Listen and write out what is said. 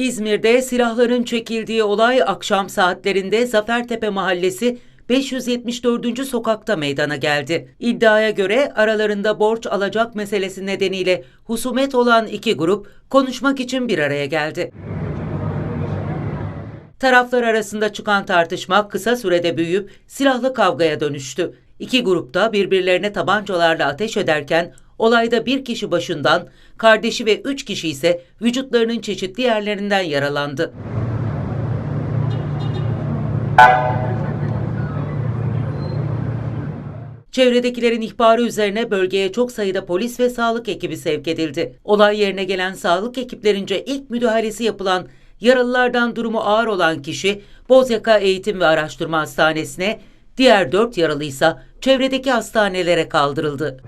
İzmir'de silahların çekildiği olay akşam saatlerinde Zafertepe Mahallesi 574. sokakta meydana geldi. İddiaya göre aralarında borç alacak meselesi nedeniyle husumet olan iki grup konuşmak için bir araya geldi. Taraflar arasında çıkan tartışma kısa sürede büyüyüp silahlı kavgaya dönüştü. İki grupta birbirlerine tabancalarla ateş ederken olayda bir kişi başından, kardeşi ve üç kişi ise vücutlarının çeşitli yerlerinden yaralandı. Çevredekilerin ihbarı üzerine bölgeye çok sayıda polis ve sağlık ekibi sevk edildi. Olay yerine gelen sağlık ekiplerince ilk müdahalesi yapılan yaralılardan durumu ağır olan kişi Bozyaka Eğitim ve Araştırma Hastanesi'ne, diğer dört yaralıysa çevredeki hastanelere kaldırıldı.